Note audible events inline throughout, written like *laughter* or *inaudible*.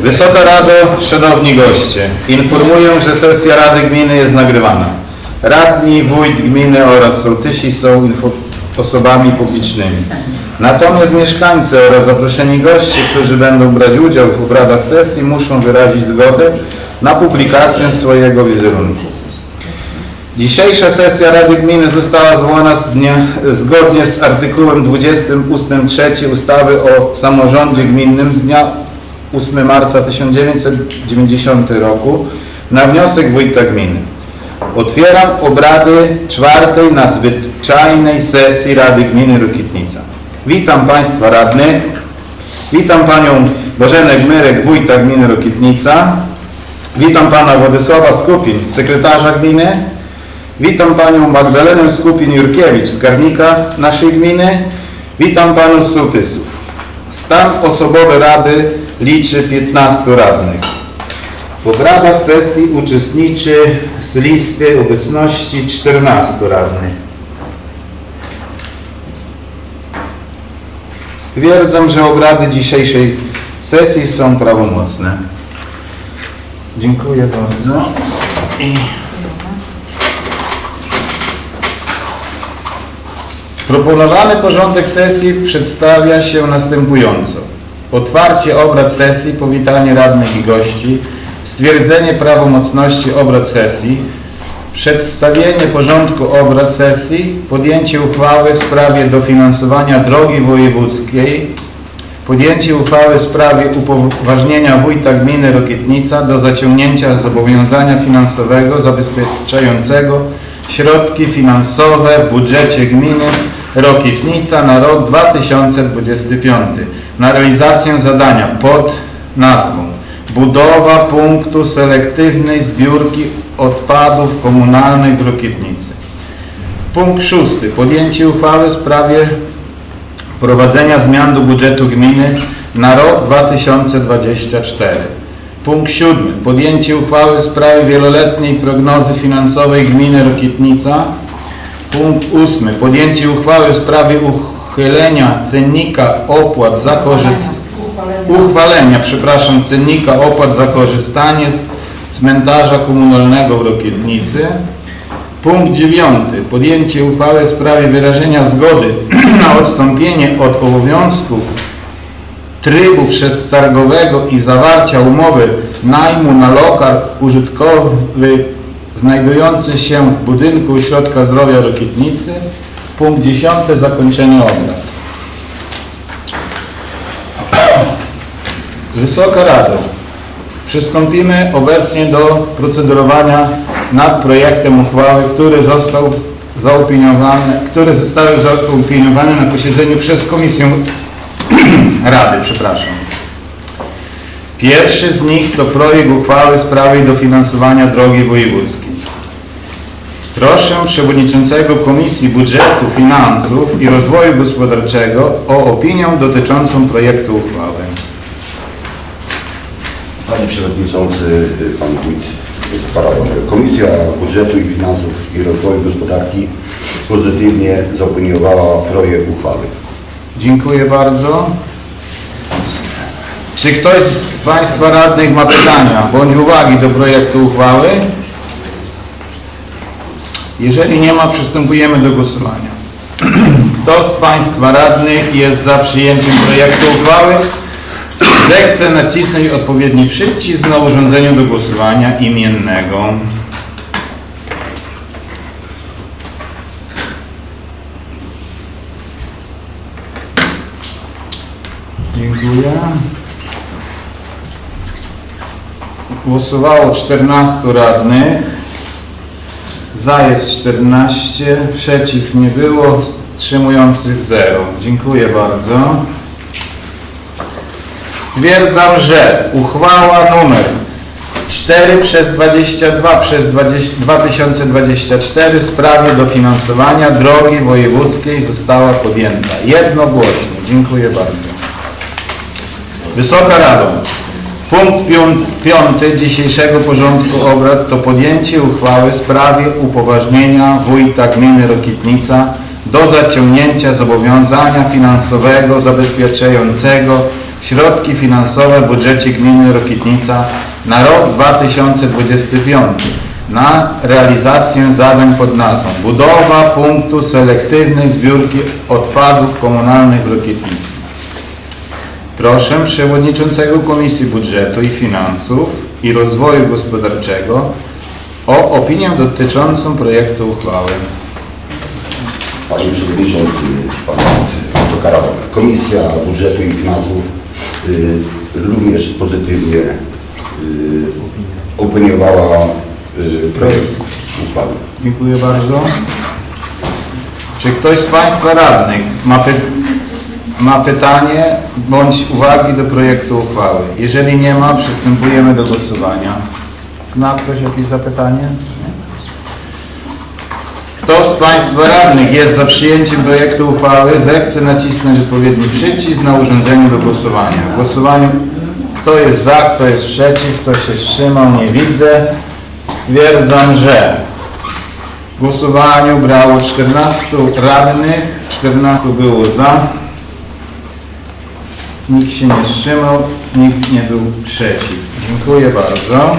Wysoka Rado, Szanowni Goście, informuję, że sesja Rady Gminy jest nagrywana. Radni, wójt gminy oraz sołtysi są osobami publicznymi. Natomiast mieszkańcy oraz zaproszeni goście, którzy będą brać udział w obradach sesji, muszą wyrazić zgodę na publikację swojego wizerunku. Dzisiejsza sesja Rady Gminy została zwołana z dnia, zgodnie z artykułem 20 ust. 3 ustawy o samorządzie gminnym z dnia 8 marca 1990 roku na wniosek wójta gminy. Otwieram obrady czwartej nadzwyczajnej sesji Rady Gminy Rokitnica. Witam Państwa radnych. Witam Panią Bożenę Gmyrek, wójta gminy Rokitnica. Witam Pana Władysława Skupin, sekretarza gminy. Witam Panią Magdalenę Skupin-Jurkiewicz, skarbnika naszej gminy. Witam Panów Sołtysów. Stan osobowy Rady liczy 15 radnych. W obradach sesji uczestniczy z listy obecności 14 radnych. Stwierdzam, że obrady dzisiejszej sesji są prawomocne. Dziękuję bardzo. I Proponowany porządek sesji przedstawia się następująco. Otwarcie obrad sesji, powitanie radnych i gości, stwierdzenie prawomocności obrad sesji, przedstawienie porządku obrad sesji, podjęcie uchwały w sprawie dofinansowania drogi wojewódzkiej, podjęcie uchwały w sprawie upoważnienia wójta gminy Rokietnica do zaciągnięcia zobowiązania finansowego zabezpieczającego środki finansowe w budżecie gminy Rokietnica na rok 2025 na realizację zadania pod nazwą Budowa punktu selektywnej zbiórki odpadów komunalnych w Rokietnicy. Punkt szósty. Podjęcie uchwały w sprawie wprowadzenia zmian do budżetu gminy na rok 2024. Punkt siódmy. Podjęcie uchwały w sprawie wieloletniej prognozy finansowej gminy Rokietnica. Punkt ósmy. Podjęcie uchwały w sprawie uchylenia cennika opłat za korzystanie uchwalenia, przepraszam, cennika opłat za korzystanie z cmentarza komunalnego w Rokietnicy. Punkt dziewiąty. Podjęcie uchwały w sprawie wyrażenia zgody *clears throat* na odstąpienie od obowiązków trybu przetargowego i zawarcia umowy najmu na lokal użytkowy znajdujący się w budynku Ośrodka Zdrowia Rokietnicy. Punkt dziesiąty. Zakończenie obrad. Wysoka Rado, przystąpimy obecnie do procedowania nad projektem uchwały, który został zaopiniowany, które zostały zaopiniowane na posiedzeniu przez Komisję *clears throat* Rady, przepraszam. Pierwszy z nich to projekt uchwały w sprawie dofinansowania drogi wojewódzkiej. Proszę Przewodniczącego Komisji Budżetu, Finansów i Rozwoju Gospodarczego o opinię dotyczącą projektu uchwały. Panie Przewodniczący, Pan Wójt. Komisja Budżetu i Finansów i Rozwoju Gospodarki pozytywnie zaopiniowała projekt uchwały. Dziękuję bardzo. Czy ktoś z Państwa radnych ma pytania bądź uwagi do projektu uchwały? Jeżeli nie ma, przystępujemy do głosowania. *clears throat* Kto z Państwa radnych jest za przyjęciem projektu uchwały? Zechce nacisnąć odpowiedni przycisk na urządzeniu do głosowania imiennego. Dziękuję. Głosowało 14 radnych. Za jest 14, przeciw nie było, wstrzymujących 0. Dziękuję bardzo. Stwierdzam, że uchwała numer 4 przez 22 przez 20, 2024 w sprawie dofinansowania drogi wojewódzkiej została podjęta jednogłośnie. Dziękuję bardzo. Wysoka Rado, punkt pią- piąty dzisiejszego porządku obrad to podjęcie uchwały w sprawie upoważnienia wójta gminy Rokitnica do zaciągnięcia zobowiązania finansowego zabezpieczającego środki finansowe w budżecie gminy Rokitnica na rok 2025 na realizację zadań pod nazwą Budowa punktu selektywnej zbiórki odpadów komunalnych w Rokitnicy. Proszę Przewodniczącego Komisji Budżetu i Finansów i Rozwoju Gospodarczego o opinię dotyczącą projektu uchwały. Panie Przewodniczący, Pan Wysoka Rado, Komisja Budżetu i Finansów y, również pozytywnie y, opiniowała y, projekt uchwały. Dziękuję bardzo. Czy ktoś z Państwa radnych ma, py ma pytanie bądź uwagi do projektu uchwały? Jeżeli nie ma, przystępujemy do głosowania. Ma ktoś jakieś zapytanie? Nie? Kto z Państwa radnych jest za przyjęciem projektu uchwały, zechce nacisnąć odpowiedni przycisk na urządzeniu do głosowania. W głosowaniu kto jest za, kto jest przeciw, kto się wstrzymał, nie widzę. Stwierdzam, że w głosowaniu brało 14 radnych, 14 było za, nikt się nie wstrzymał, nikt nie był przeciw. Dziękuję bardzo.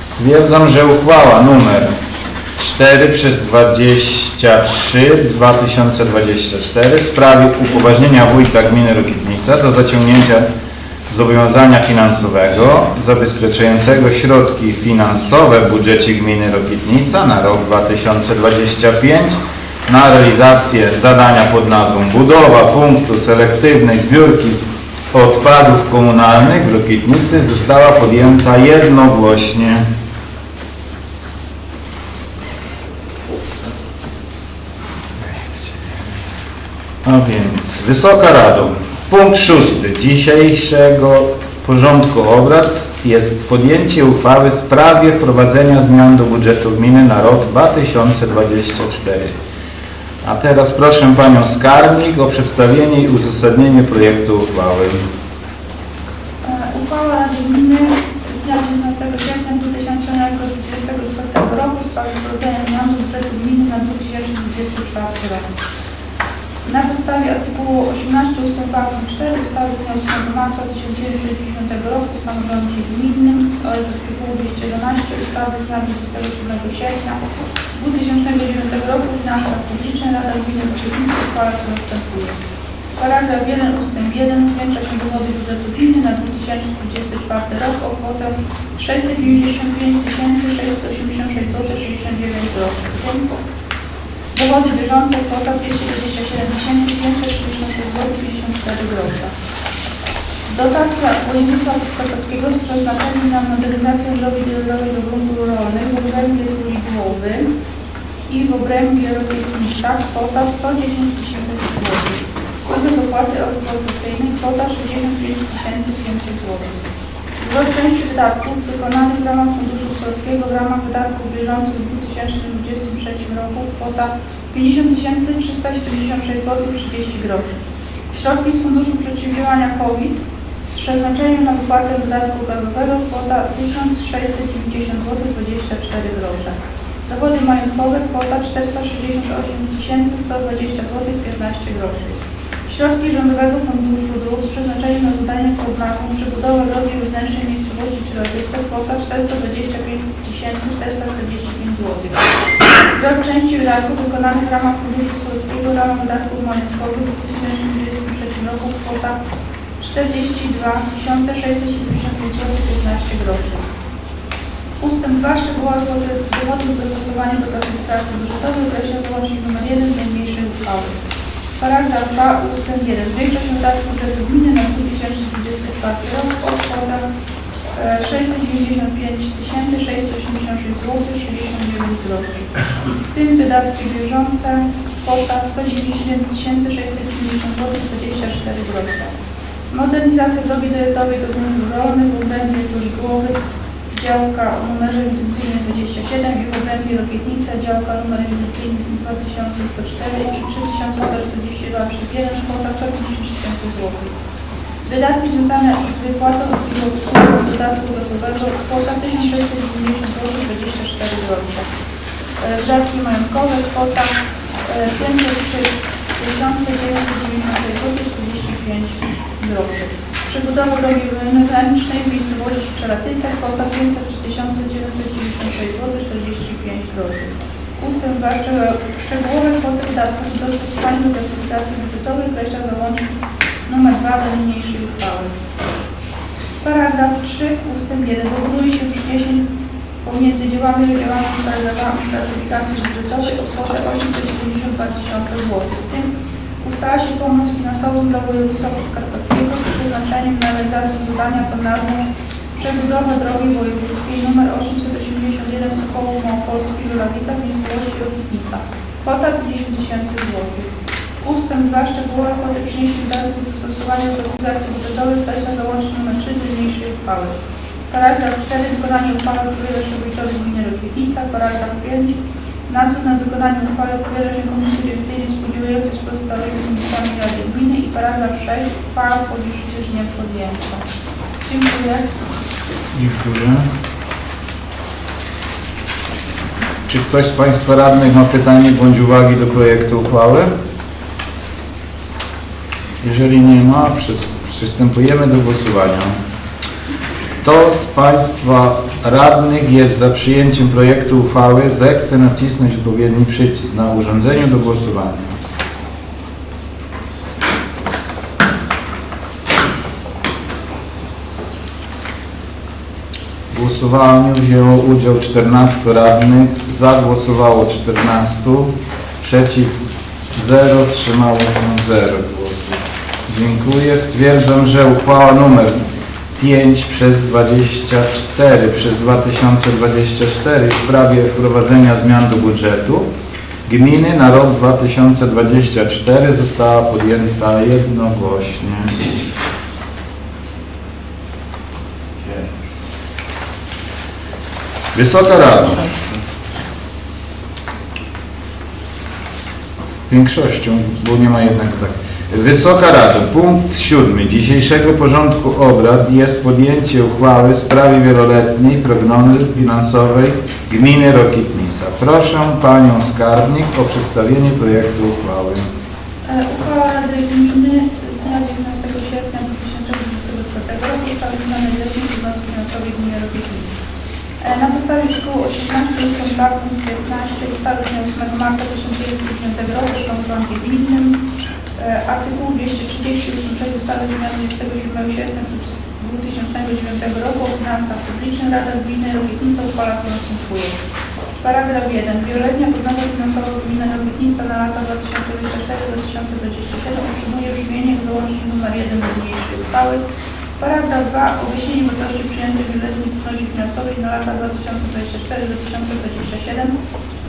Stwierdzam, że uchwała numer 4 przez 23 2024 w sprawie upoważnienia wójta gminy Rokitnica do zaciągnięcia zobowiązania finansowego zabezpieczającego środki finansowe w budżecie gminy Rokitnica na rok 2025 na realizację zadania pod nazwą Budowa punktu selektywnej zbiórki odpadów komunalnych w Rokitnicy została podjęta jednogłośnie. A więc, Wysoka Rado, punkt szósty dzisiejszego porządku obrad jest podjęcie uchwały w sprawie wprowadzenia zmian do budżetu gminy na rok 2024. A teraz proszę Panią Skarbnik o przedstawienie i uzasadnienie projektu uchwały. E, Uchwała Rady Gminy z dnia 19 sierpnia 2024 roku w sprawie wprowadzenia zmian do budżetu gminy na 2024 rok. Na podstawie artykułu 18 ust. 2 punkt 4 ustawy z dnia 8 marca 1950 roku o samorządzie gminnym oraz artykułu 211 ustawy z dnia 27 sierpnia 2009 roku o finansach publicznych Rada Gminy Rokitnicy uchwala co następuje. Paragraf 1 ust. 1 zwiększa się dochody budżetu gminy na 2024 rok o kwotę 695 686 zł 69 groszy. Dochody bieżące kwota 227 566 zł 54 grosze. Dotacja województwa podkarpackiego z przeznaczeniem na modernizację drogi drogowej do gruntu rolnych w obrębie Kuli Głowy i w obrębie Rokietnica kwota 110 tysięcy zł. Kodeks opłaty eksploatacyjnej kwota 65 500 zł. Zwrot części wydatków wykonanych w ramach Funduszu Sorskiego w ramach wydatków bieżących w 2023 roku kwota 50 376 zł 30 groszy. Środki z Funduszu Przeciwdziałania COVID z przeznaczeniem na wypłatę dodatku gazowego kwota 1690 zł 24 grosze. Dochody majątkowe kwota 468 120 zł 15 groszy. Środki Rządowego Funduszu Dróg z przeznaczeniem na zadanie pod nazwą przebudowa drogi wewnętrznej miejscowości Czyrowice kwota 425 445 zł. Zwrot części wydatków wykonanych w ramach Funduszu Solskiego w ramach wydatków majątkowych w 2023 roku kwota 42 675 zł 15 groszy. Ustęp 2 szczegółowe dowodów zastosowania do klasyfikacji budżetowej określa załącznik nr 1 do niniejszej uchwały. Paragraf 2 ustęp 1. Zwiększa się wydatki budżetu gminy na 2024 rok o kwotę e, 695 686 zł 69 groszy. W tym wydatki bieżące kwota 197 690 zł 24 grosze. Modernizacja drogi dojazdowej do gruntu rolnych w obrębie Kuli Głowy, działka o numerze ewidencyjnym 27 i w obrębie Rokietnica, działka numer ewidencyjny 2104 i 3142 przez 1, kwota 150 tysięcy złotych. Wydatki związane z wypłatą i obsługą dodatku gazowego kwota 1690 zł 24 grosze. wydatki majątkowe, kwota e, 503 996 zł 45 groszy. Przebudowa drogi wewnętrznej w miejscowości Czeratyce, kwota 503 996 zł 45 groszy. Ustęp 2. Szczegółowe- Szczegółowe kwoty wydatków w dostosowaniu do klasyfikacji budżetowej określa załącznik nr 2 do niniejszej uchwały. Paragraf 3 ustęp 1 dokonuje się przyniesień pomiędzy działami i działami paragrafami klasyfikacji budżetowej o kwotę 872 tysiące złotych. W tym ustala się pomoc finansową dla województwa podkarpackiego z przeznaczeniem na realizację zadania planową przebudowa drogi wojewódzkiej nr 881 Sokołów Małopolski Żurawica w miejscowości Rokitnica. Kwota 50 tysięcy złotych. Ustęp 2. Szczegółowe kwoty przyniesień wydatków do stosowania klasyfikacji budżetowej określa załącznik nr 3 do niniejszej uchwały. Paragraf 4. Wykonanie uchwały odpowiada się wójtowi gminy Rokitnica. Paragraf 5. Nadzór nad wykonaniem uchwały odpowiada się Komisji Rewizyjnej współdziałającej z pozostałymi komisjami Rady Gminy i paragraf 6. Uchwała podliczy się z dniem podjęcia. Dziękuję. Dziękuję. Czy ktoś z Państwa radnych ma pytanie bądź uwagi do projektu uchwały? Jeżeli nie ma, przys- przystępujemy do głosowania. Kto z Państwa radnych jest za przyjęciem projektu uchwały, zechce nacisnąć odpowiedni przycisk na urządzeniu do głosowania. W głosowaniu wzięło udział 14 radnych, za głosowało 14, przeciw 0, wstrzymało się 0 głosów. Dziękuję. Stwierdzam, że uchwała nr 5 przez 24 przez 2024 w sprawie wprowadzenia zmian do budżetu gminy na rok 2024 została podjęta jednogłośnie. Wysoka Rado. Większością, bo nie ma jednak tak. Wysoka Rado, punkt siódmy dzisiejszego porządku obrad jest podjęcie uchwały w sprawie wieloletniej prognozy finansowej gminy Rokitnica. Proszę Panią Skarbnik o przedstawienie projektu uchwały. E, Uchwała Rady Gminy z dnia 19 sierpnia 2024 roku w sprawie zmiany letniej prognozy finansowej gminy Rokietnicy. E, Na podstawie artykułu 18 ust. 2 punkt 15 ustawy z dnia 8 marca 1909 roku o samorządzie gminnym, e, artykułu 230 ust. 3 ustawy z dnia 27 sierpnia 2009 roku o finansach publicznych Rada Gminy Rokietnica uchwala co następuje. Paragraf 1. Wieloletnia prognoza finansowa gminy Rokietnica na lata 2024-2027 utrzymuje brzmienie załącznik nr 1 do niniejszej uchwały. Paragraf 2. Objaśnienie wartości przyjętej wieloletniej prognozie finansowej na lata 2024-2027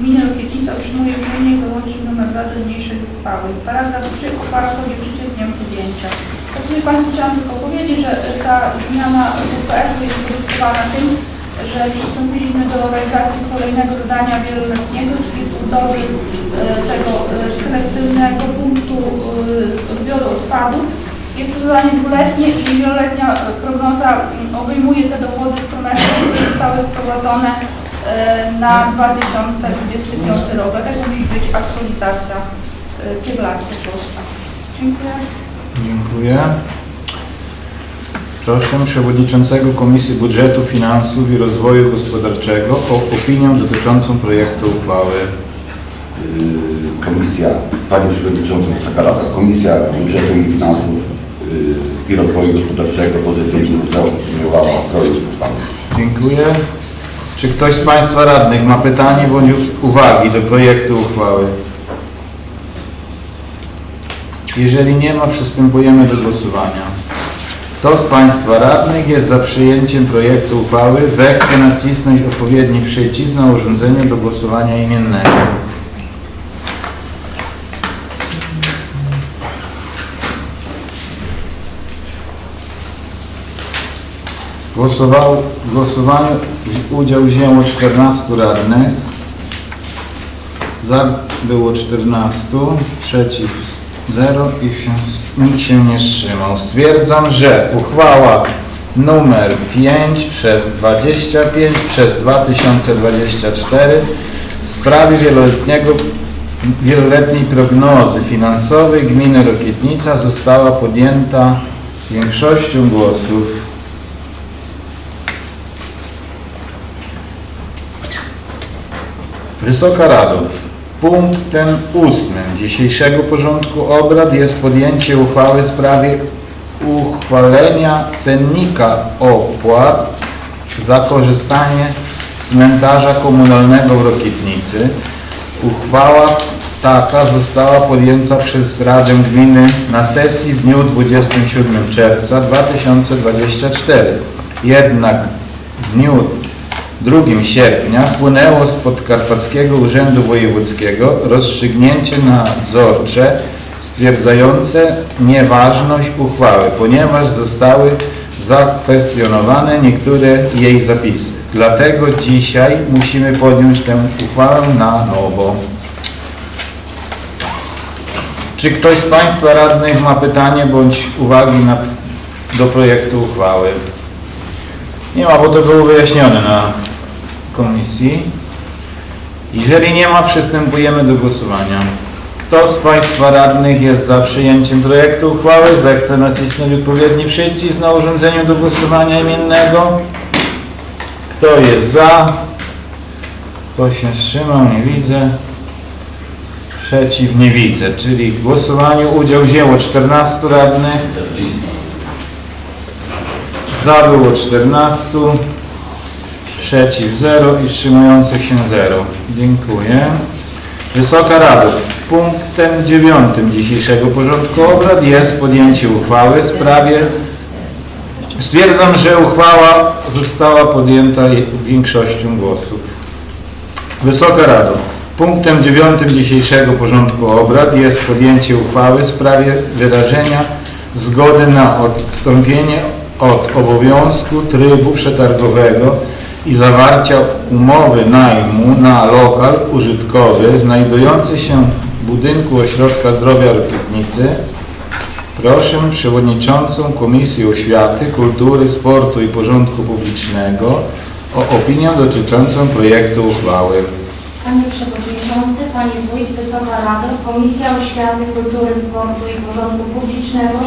gminy Rokietnica utrzymuje brzmienie załącznik nr 2 do niniejszej uchwały. Paragraf 3. Uchwała wchodzi w życie z dniem podjęcia. Tutaj Państwu chciałam tylko powiedzieć, że ta zmiana WPF jest podyktowana tym, że przystąpiliśmy do realizacji kolejnego zadania wieloletniego, czyli budowy e, tego e, selektywnego punktu e, odbioru odpadów. Jest to zadanie dwuletnie i wieloletnia prognoza obejmuje te dochody z promesji, które zostały wprowadzone na 2025 rok. Dlatego musi być aktualizacja e, tych lat po prostu. Dziękuję. Dziękuję. Proszę Przewodniczącego Komisji Budżetu, Finansów i Rozwoju Gospodarczego o opinię dotyczącą projektu uchwały. Y, Komisja, Panią Przewodniczącą Wysoka Rada, Komisja Budżetu i Finansów y, i Rozwoju Gospodarczego pozytywnie zaopiniowała projekt uchwały. Dziękuję. Czy ktoś z Państwa radnych ma pytanie bądź uwagi do projektu uchwały? Jeżeli nie ma, przystępujemy do głosowania. Kto z Państwa radnych jest za przyjęciem projektu uchwały, zechce nacisnąć odpowiedni przycisk na urządzeniu do głosowania imiennego. Głosował, w głosowaniu udział wzięło 14 radnych. Za było 14, przeciw 0 i się, nikt się nie wstrzymał. Stwierdzam, że uchwała numer 5 przez 25 przez 2024 w sprawie wieloletniego, wieloletniej prognozy finansowej gminy Rokietnica została podjęta większością głosów. Wysoka Rado, punktem ósmym dzisiejszego porządku obrad jest podjęcie uchwały w sprawie uchwalenia cennika opłat za korzystanie z cmentarza komunalnego w Rokietnicy. Uchwała taka została podjęta przez Radę Gminy na sesji w dniu 27 czerwca 2024. Jednak w dniu 2 sierpnia wpłynęło z Podkarpackiego Urzędu Wojewódzkiego rozstrzygnięcie nadzorcze stwierdzające nieważność uchwały, ponieważ zostały zakwestionowane niektóre jej zapisy. Dlatego dzisiaj musimy podjąć tę uchwałę na nowo. Czy ktoś z Państwa radnych ma pytanie bądź uwagi na, do projektu uchwały? Nie ma, bo to było wyjaśnione na komisji. Jeżeli nie ma, przystępujemy do głosowania. Kto z Państwa radnych jest za przyjęciem projektu uchwały, zechce nacisnąć odpowiedni przycisk na urządzeniu do głosowania imiennego. Kto jest za? Kto się wstrzymał? Nie widzę. Przeciw nie widzę, czyli w głosowaniu udział wzięło 14 radnych. Za było 14, przeciw 0 i wstrzymujących się 0. Dziękuję. Wysoka Rado, punktem 9 dzisiejszego porządku obrad jest podjęcie uchwały w sprawie Stwierdzam, że uchwała została podjęta większością głosów. Wysoka Rado, punktem 9 dzisiejszego porządku obrad jest podjęcie uchwały w sprawie wyrażenia zgody na odstąpienie od obowiązku trybu przetargowego i zawarcia umowy najmu na lokal użytkowy znajdujący się w budynku Ośrodka Zdrowia Rokietnicy Proszę Przewodniczącą Komisji Oświaty, Kultury, Sportu i Porządku Publicznego o opinię dotyczącą projektu uchwały. Panie Przewodniczący, Panie Wójt, Wysoka Rado, Komisja Oświaty, Kultury, Sportu i Porządku Publicznego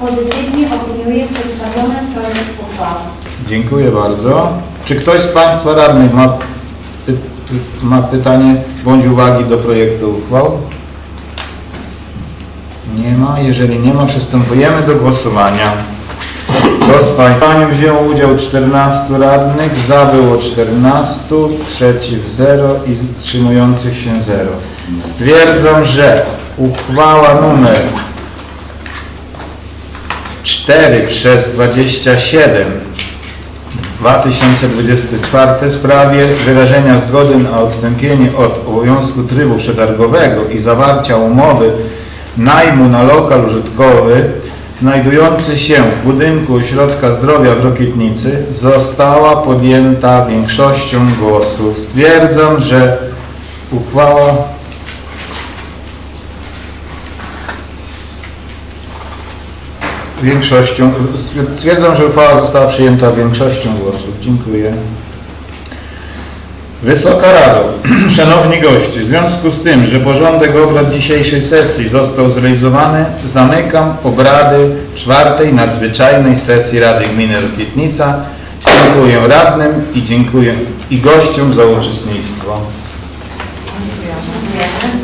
pozytywnie opiniuje przedstawiony projekt uchwały. Dziękuję bardzo. Czy ktoś z Państwa radnych ma, py, ma pytanie bądź uwagi do projektu uchwał? Nie ma. Jeżeli nie ma, przystępujemy do głosowania. Kto z Państwa wziął udział 14 radnych, za było 14, przeciw 0 i wstrzymujących się 0. Stwierdzam, że uchwała numer 4 przez 27 2024 w sprawie wyrażenia zgody na odstąpienie od obowiązku trybu przetargowego i zawarcia umowy najmu na lokal użytkowy znajdujący się w budynku Ośrodka Zdrowia w Rokietnicy została podjęta większością głosów. Stwierdzam, że uchwała większością, stwierdzam, że uchwała została przyjęta większością głosów. Dziękuję. Wysoka Rado, *clears throat* Szanowni goście, w związku z tym, że porządek obrad dzisiejszej sesji został zrealizowany, zamykam obrady czwartej nadzwyczajnej sesji Rady Gminy Rokietnica. Dziękuję radnym i dziękuję i gościom za uczestnictwo. Dziękujemy.